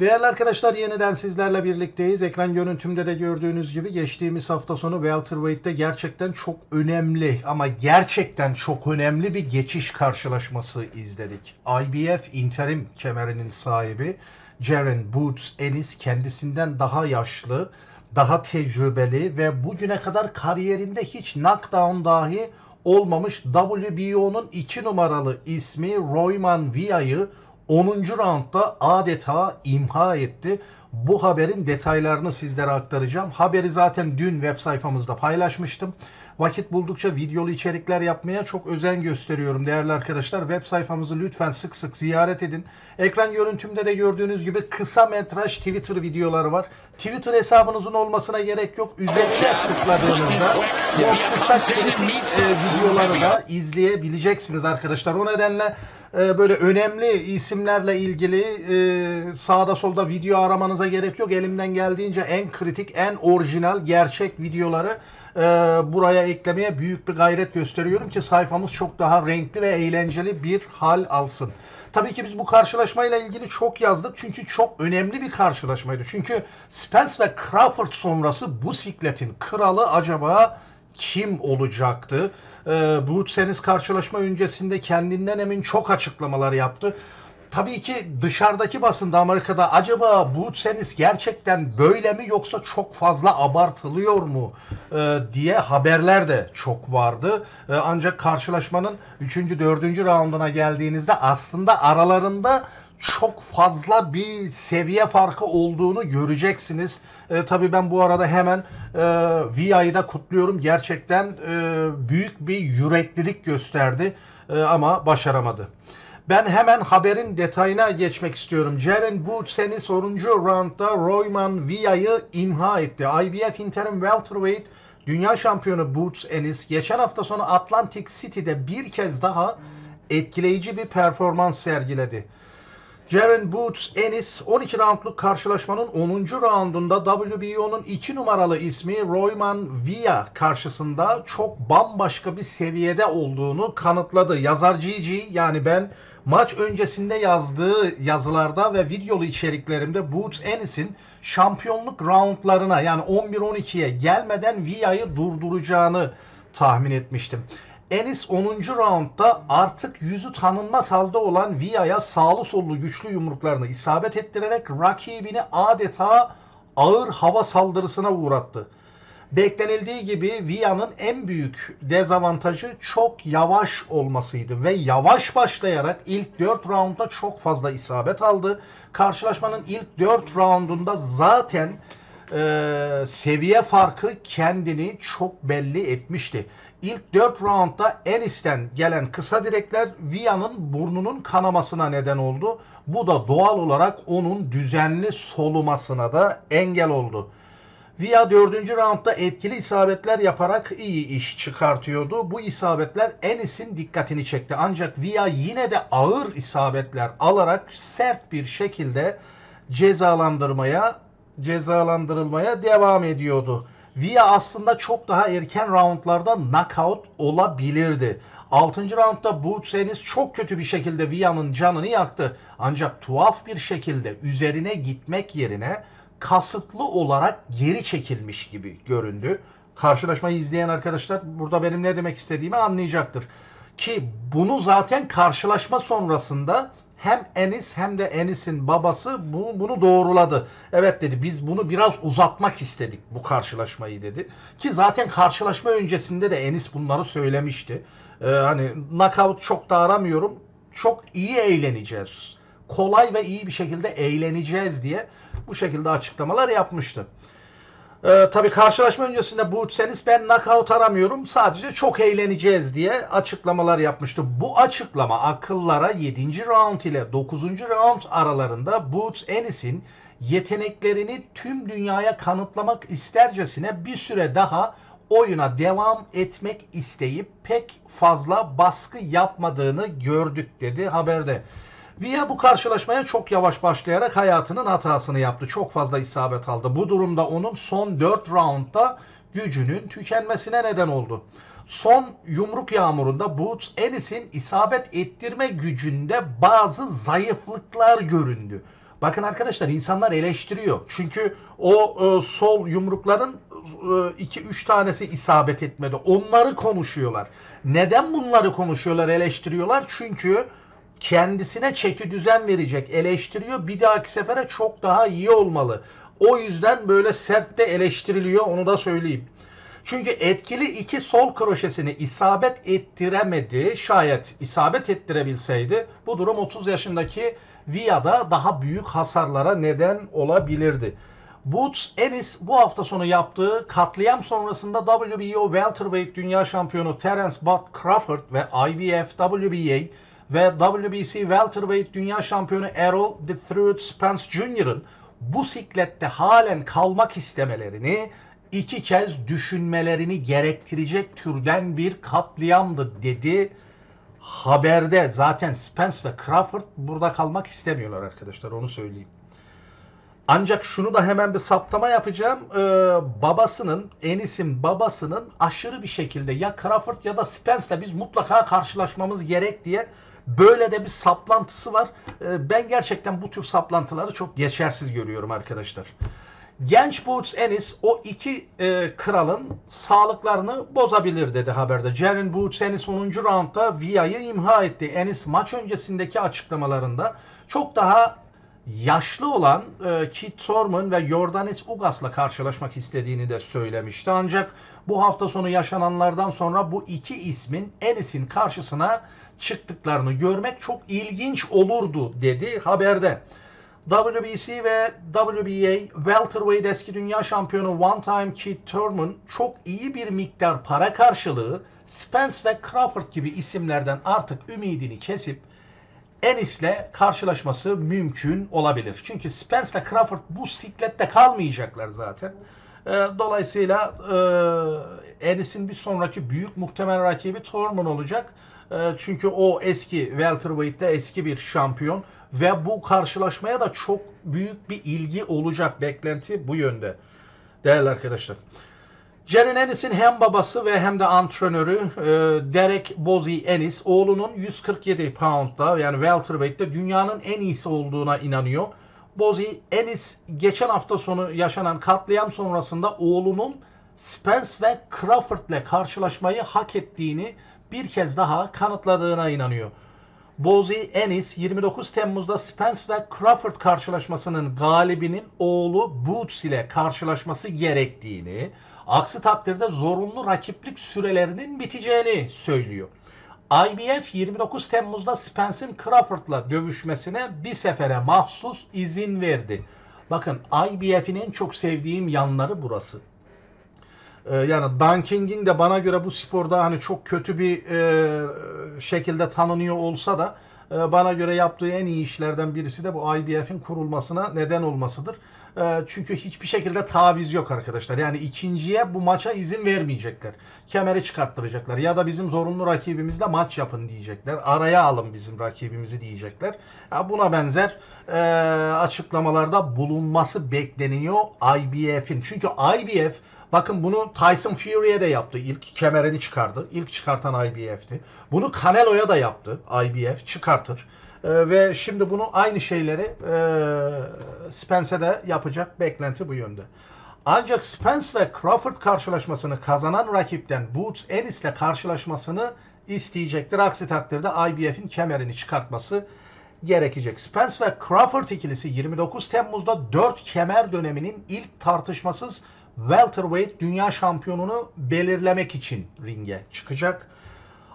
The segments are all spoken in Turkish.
Değerli arkadaşlar yeniden sizlerle birlikteyiz. Ekran görüntümde de gördüğünüz gibi geçtiğimiz hafta sonu Welterweight'te gerçekten çok önemli ama gerçekten çok önemli bir geçiş karşılaşması izledik. IBF interim kemerinin sahibi Jaren Boots Ennis kendisinden daha yaşlı, daha tecrübeli ve bugüne kadar kariyerinde hiç knockdown dahi olmamış WBO'nun 2 numaralı ismi Royman Via'yı 10. roundda adeta imha etti. Bu haberin detaylarını sizlere aktaracağım. Haberi zaten dün web sayfamızda paylaşmıştım. Vakit buldukça videolu içerikler yapmaya çok özen gösteriyorum değerli arkadaşlar. Web sayfamızı lütfen sık sık ziyaret edin. Ekran görüntümde de gördüğünüz gibi kısa metraj Twitter videoları var. Twitter hesabınızın olmasına gerek yok. Üzerine tıkladığınızda o kısa kritik e, videoları da izleyebileceksiniz arkadaşlar. O nedenle e, böyle önemli isimlerle ilgili e, sağda solda video aramanıza gerek yok. Elimden geldiğince en kritik, en orijinal, gerçek videoları e, buraya eklemeye büyük bir gayret gösteriyorum ki sayfamız çok daha renkli ve eğlenceli bir hal alsın. Tabii ki biz bu karşılaşmayla ilgili çok yazdık çünkü çok önemli bir karşılaşmaydı. Çünkü Spence ve Crawford sonrası bu sikletin kralı acaba kim olacaktı? Ee, Boots karşılaşma öncesinde kendinden emin çok açıklamalar yaptı. Tabii ki dışarıdaki basında Amerika'da acaba Boots gerçekten böyle mi yoksa çok fazla abartılıyor mu e, diye haberler de çok vardı. E, ancak karşılaşmanın 3. 4. raunduna geldiğinizde aslında aralarında çok fazla bir seviye farkı olduğunu göreceksiniz. E, tabii ben bu arada hemen e, VI'yi da kutluyorum. Gerçekten e, büyük bir yüreklilik gösterdi e, ama başaramadı. Ben hemen haberin detayına geçmek istiyorum. Jaren Bootsen'i 10. roundda Royman Via'yı imha etti. IBF Interim Welterweight Dünya Şampiyonu Boots Ennis geçen hafta sonu Atlantic City'de bir kez daha etkileyici bir performans sergiledi. Jaren Boots Ennis 12 roundluk karşılaşmanın 10. roundunda WBO'nun 2 numaralı ismi Royman Via karşısında çok bambaşka bir seviyede olduğunu kanıtladı. Yazar Gigi yani ben maç öncesinde yazdığı yazılarda ve videolu içeriklerimde Boots Ennis'in şampiyonluk roundlarına yani 11-12'ye gelmeden Via'yı durduracağını tahmin etmiştim. Enis 10. roundda artık yüzü tanınmaz halde olan Via'ya sağlı sollu güçlü yumruklarını isabet ettirerek rakibini adeta ağır hava saldırısına uğrattı. Beklenildiği gibi Via'nın en büyük dezavantajı çok yavaş olmasıydı ve yavaş başlayarak ilk 4 roundda çok fazla isabet aldı. Karşılaşmanın ilk 4 roundunda zaten e, seviye farkı kendini çok belli etmişti. İlk 4 roundda Enis'ten gelen kısa direkler Via'nın burnunun kanamasına neden oldu. Bu da doğal olarak onun düzenli solumasına da engel oldu. Via 4. roundda etkili isabetler yaparak iyi iş çıkartıyordu. Bu isabetler Enis'in dikkatini çekti. Ancak Via yine de ağır isabetler alarak sert bir şekilde cezalandırmaya cezalandırılmaya devam ediyordu. Via aslında çok daha erken roundlarda knockout olabilirdi. 6. roundda Boots Ennis çok kötü bir şekilde Via'nın canını yaktı. Ancak tuhaf bir şekilde üzerine gitmek yerine kasıtlı olarak geri çekilmiş gibi göründü. Karşılaşmayı izleyen arkadaşlar burada benim ne demek istediğimi anlayacaktır. Ki bunu zaten karşılaşma sonrasında hem Enis hem de Enis'in babası bu, bunu doğruladı. Evet dedi biz bunu biraz uzatmak istedik bu karşılaşmayı dedi. Ki zaten karşılaşma öncesinde de Enis bunları söylemişti. Ee, hani knockout çok da aramıyorum. Çok iyi eğleneceğiz. Kolay ve iyi bir şekilde eğleneceğiz diye bu şekilde açıklamalar yapmıştı. Ee, tabii karşılaşma öncesinde Bootseniz ben knockout aramıyorum sadece çok eğleneceğiz diye açıklamalar yapmıştı. Bu açıklama akıllara 7. round ile 9. round aralarında Boots Ennis'in yeteneklerini tüm dünyaya kanıtlamak istercesine bir süre daha oyuna devam etmek isteyip pek fazla baskı yapmadığını gördük dedi haberde. Via bu karşılaşmaya çok yavaş başlayarak hayatının hatasını yaptı. Çok fazla isabet aldı. Bu durumda onun son 4 roundda gücünün tükenmesine neden oldu. Son yumruk yağmurunda Boots Ennis'in isabet ettirme gücünde bazı zayıflıklar göründü. Bakın arkadaşlar insanlar eleştiriyor. Çünkü o e, sol yumrukların 2-3 tanesi isabet etmedi. Onları konuşuyorlar. Neden bunları konuşuyorlar, eleştiriyorlar? Çünkü kendisine çeki düzen verecek, eleştiriyor. Bir dahaki sefere çok daha iyi olmalı. O yüzden böyle sert de eleştiriliyor onu da söyleyeyim. Çünkü etkili iki sol kroşesini isabet ettiremedi. Şayet isabet ettirebilseydi bu durum 30 yaşındaki Via'da daha büyük hasarlara neden olabilirdi. Boots Ennis bu hafta sonu yaptığı katliam sonrasında WBO Welterweight Dünya Şampiyonu Terence Bud Crawford ve IBF, WBA ve WBC Welterweight Dünya Şampiyonu Errol The Third Spence Jr.'ın bu siklette halen kalmak istemelerini iki kez düşünmelerini gerektirecek türden bir katliamdı dedi haberde. Zaten Spence ve Crawford burada kalmak istemiyorlar arkadaşlar onu söyleyeyim. Ancak şunu da hemen bir saptama yapacağım. Ee, babasının, Enis'in babasının aşırı bir şekilde ya Crawford ya da Spence'le biz mutlaka karşılaşmamız gerek diye böyle de bir saplantısı var. Ee, ben gerçekten bu tür saplantıları çok geçersiz görüyorum arkadaşlar. Genç Boots Ennis o iki e, kralın sağlıklarını bozabilir dedi haberde. Jaren Boots Ennis 10. roundda Via'yı imha etti. Ennis maç öncesindeki açıklamalarında çok daha yaşlı olan e, Kit Thurman ve Jordanis Ugas'la karşılaşmak istediğini de söylemişti. Ancak bu hafta sonu yaşananlardan sonra bu iki ismin Ennis'in karşısına çıktıklarını görmek çok ilginç olurdu dedi haberde. WBC ve WBA welterweight eski dünya şampiyonu one time Keith Thurman çok iyi bir miktar para karşılığı Spence ve Crawford gibi isimlerden artık ümidini kesip Ennis'le karşılaşması mümkün olabilir. Çünkü Spence ile Crawford bu siklette kalmayacaklar zaten. Ee, dolayısıyla e, Ennis'in bir sonraki büyük muhtemel rakibi Thurman olacak. Ee, çünkü o eski welterweight'te eski bir şampiyon ve bu karşılaşmaya da çok büyük bir ilgi olacak. Beklenti bu yönde. Değerli arkadaşlar. Jaren Ennis'in hem babası ve hem de antrenörü e, Derek Bozi Ennis oğlunun 147 pound'da yani welterweight'te dünyanın en iyisi olduğuna inanıyor. Bozi Ennis geçen hafta sonu yaşanan katliam sonrasında oğlunun Spence ve Crawford ile karşılaşmayı hak ettiğini bir kez daha kanıtladığına inanıyor. Bozi Ennis 29 Temmuz'da Spence ve Crawford karşılaşmasının galibinin oğlu Boots ile karşılaşması gerektiğini, aksi takdirde zorunlu rakiplik sürelerinin biteceğini söylüyor. IBF 29 Temmuz'da Spence'in Crawford'la dövüşmesine bir sefere mahsus izin verdi. Bakın IBF'in en çok sevdiğim yanları burası. Ee, yani Dan King'in de bana göre bu sporda hani çok kötü bir e, şekilde tanınıyor olsa da e, bana göre yaptığı en iyi işlerden birisi de bu IBF'in kurulmasına neden olmasıdır. E, çünkü hiçbir şekilde taviz yok arkadaşlar. Yani ikinciye bu maça izin vermeyecekler. Kemeri çıkarttıracaklar ya da bizim zorunlu rakibimizle maç yapın diyecekler. Araya alın bizim rakibimizi diyecekler. Buna benzer e, açıklamalarda bulunması bekleniyor IBF'in. Çünkü IBF Bakın bunu Tyson Fury'e de yaptı. İlk kemerini çıkardı. İlk çıkartan IBF'ti. Bunu Canelo'ya da yaptı. IBF çıkartır. Ee, ve şimdi bunu aynı şeyleri e, Spence'e de yapacak. Beklenti bu yönde. Ancak Spence ve Crawford karşılaşmasını kazanan rakipten Boots Ennis ile karşılaşmasını isteyecektir. Aksi takdirde IBF'in kemerini çıkartması gerekecek. Spence ve Crawford ikilisi 29 Temmuz'da 4 kemer döneminin ilk tartışmasız welterweight dünya şampiyonunu belirlemek için ringe çıkacak.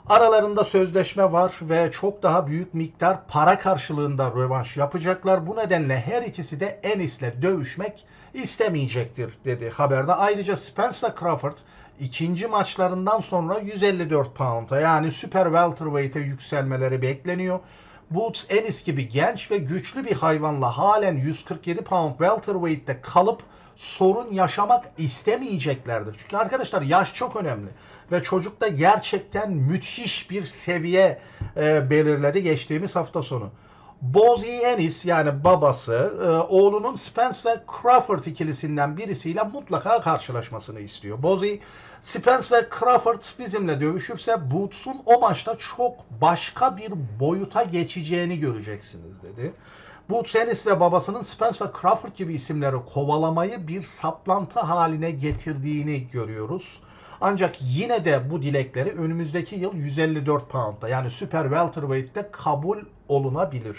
Aralarında sözleşme var ve çok daha büyük miktar para karşılığında rövanş yapacaklar. Bu nedenle her ikisi de Ennis'le dövüşmek istemeyecektir dedi haberde. Ayrıca Spence ve Crawford ikinci maçlarından sonra 154 pound'a yani süper welterweight'e yükselmeleri bekleniyor. Boots Ennis gibi genç ve güçlü bir hayvanla halen 147 pound welterweight'te kalıp sorun yaşamak istemeyeceklerdir. Çünkü arkadaşlar yaş çok önemli ve çocuk da gerçekten müthiş bir seviye e, belirledi geçtiğimiz hafta sonu. Bozi Ennis yani babası e, oğlunun Spence ve Crawford ikilisinden birisiyle mutlaka karşılaşmasını istiyor. Bozi Spence ve Crawford bizimle dövüşürse Boots'un o maçta çok başka bir boyuta geçeceğini göreceksiniz dedi. Boots Ennis ve babasının Spence ve Crawford gibi isimleri kovalamayı bir saplantı haline getirdiğini görüyoruz. Ancak yine de bu dilekleri önümüzdeki yıl 154 pound'da yani Super Welterweight'te kabul olunabilir.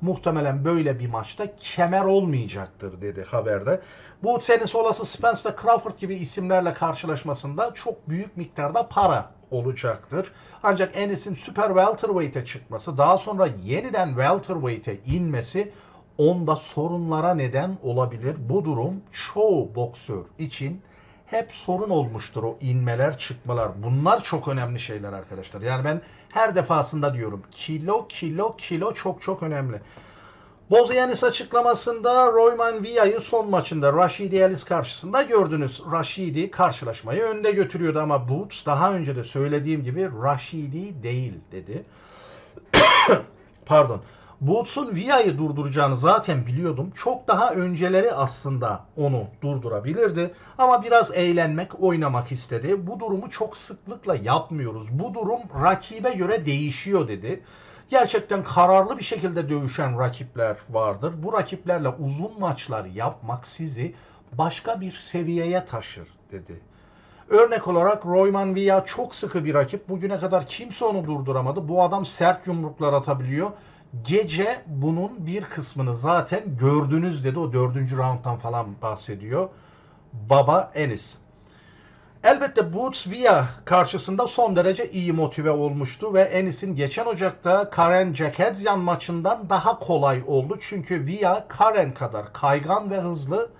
Muhtemelen böyle bir maçta kemer olmayacaktır dedi haberde. Boots Ennis olası Spence ve Crawford gibi isimlerle karşılaşmasında çok büyük miktarda para olacaktır. Ancak Ennis'in Super Welterweight'e çıkması, daha sonra yeniden Welterweight'e inmesi onda sorunlara neden olabilir. Bu durum çoğu boksör için hep sorun olmuştur o inmeler çıkmalar. Bunlar çok önemli şeyler arkadaşlar. Yani ben her defasında diyorum kilo kilo kilo çok çok önemli. Bozayanis açıklamasında Royman Via'yı son maçında Rashidi Ellis karşısında gördünüz. Rashidi karşılaşmayı önde götürüyordu ama Boots daha önce de söylediğim gibi Rashidi değil dedi. Pardon. Boots'un Via'yı durduracağını zaten biliyordum. Çok daha önceleri aslında onu durdurabilirdi. Ama biraz eğlenmek, oynamak istedi. Bu durumu çok sıklıkla yapmıyoruz. Bu durum rakibe göre değişiyor dedi. Gerçekten kararlı bir şekilde dövüşen rakipler vardır. Bu rakiplerle uzun maçlar yapmak sizi başka bir seviyeye taşır dedi. Örnek olarak Royman Villa çok sıkı bir rakip. Bugüne kadar kimse onu durduramadı. Bu adam sert yumruklar atabiliyor. Gece bunun bir kısmını zaten gördünüz dedi. O dördüncü rounddan falan bahsediyor. Baba Enis. Elbette Boots Villa karşısında son derece iyi motive olmuştu ve Enis'in geçen Ocak'ta Karen Jakedzyan maçından daha kolay oldu. Çünkü Villa Karen kadar kaygan ve hızlı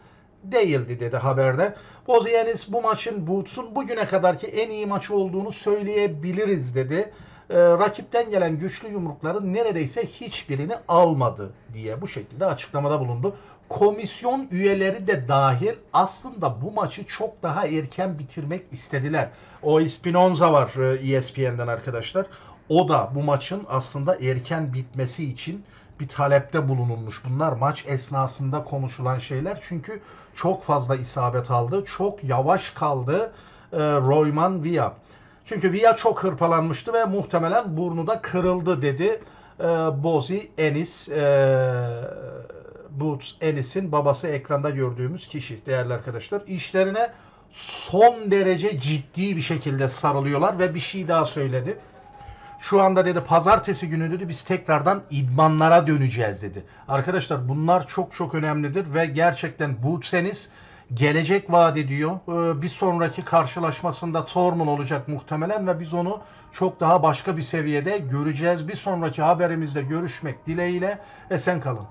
değildi dedi haberde. Boz Enis bu maçın Boots'un bugüne kadarki en iyi maçı olduğunu söyleyebiliriz dedi. Ee, rakipten gelen güçlü yumrukların neredeyse hiçbirini almadı diye bu şekilde açıklamada bulundu. Komisyon üyeleri de dahil aslında bu maçı çok daha erken bitirmek istediler. O Espinoza var e, ESPN'den arkadaşlar. O da bu maçın aslında erken bitmesi için bir talepte bulunulmuş. Bunlar maç esnasında konuşulan şeyler. Çünkü çok fazla isabet aldı. Çok yavaş kaldı e, Royman Villa. Çünkü Villa çok hırpalanmıştı ve muhtemelen burnu da kırıldı dedi e, Bozi Enis. E, Boots Enis'in babası ekranda gördüğümüz kişi değerli arkadaşlar. İşlerine son derece ciddi bir şekilde sarılıyorlar ve bir şey daha söyledi. Şu anda dedi pazartesi günü dedi biz tekrardan idmanlara döneceğiz dedi. Arkadaşlar bunlar çok çok önemlidir ve gerçekten Boots Enis gelecek vaat ediyor. Ee, Bir sonraki karşılaşmasında Tormund olacak muhtemelen ve biz onu çok daha başka bir seviyede göreceğiz. Bir sonraki haberimizde görüşmek dileğiyle esen kalın.